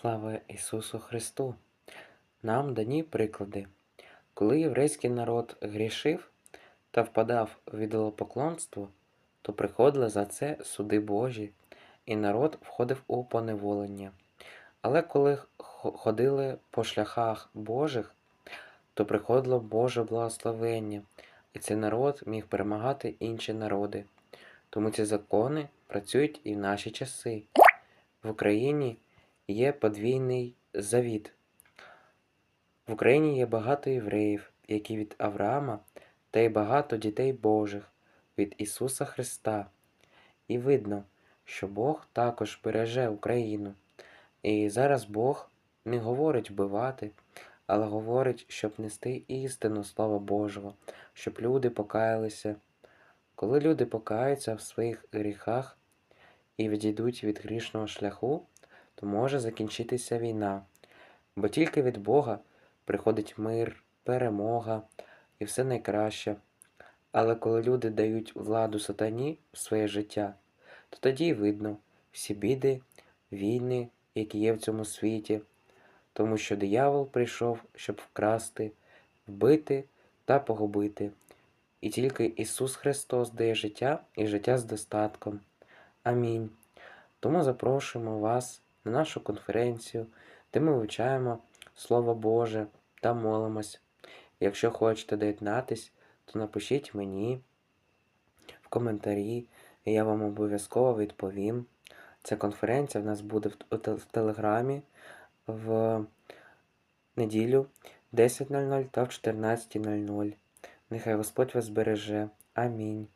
Слава Ісусу Христу! Нам дані приклади. Коли єврейський народ грішив та впадав в ідолопоклонство, то приходили за це суди Божі, і народ входив у поневолення. Але коли ходили по шляхах Божих, то приходило Боже благословення, і цей народ міг перемагати інші народи. Тому ці закони працюють і в наші часи. В Україні є подвійний завіт. В Україні є багато євреїв, які від Авраама, та й багато дітей Божих від Ісуса Христа. І видно, що Бог також береже Україну. І зараз Бог не говорить вбивати, але говорить, щоб нести істину Слова Божого, щоб люди покаялися. Коли люди покаються в своїх гріхах і відійдуть від грішного шляху, то може закінчитися війна, бо тільки від Бога приходить мир, перемога і все найкраще. Але коли люди дають владу сатані в своє життя, то тоді й видно всі біди, війни, які є в цьому світі, тому що диявол прийшов, щоб вкрасти, вбити та погубити. І тільки Ісус Христос дає життя і життя з достатком. Амінь. Тому запрошуємо вас на нашу конференцію, де ми вивчаємо Слово Боже та молимось. Якщо хочете доєднатись, то напишіть мені в коментарі, і я вам обов'язково відповім. Ця конференція в нас буде в, в Телеграмі в неділю 10.00 та в 14.00. Нехай Господь вас береже. Амінь.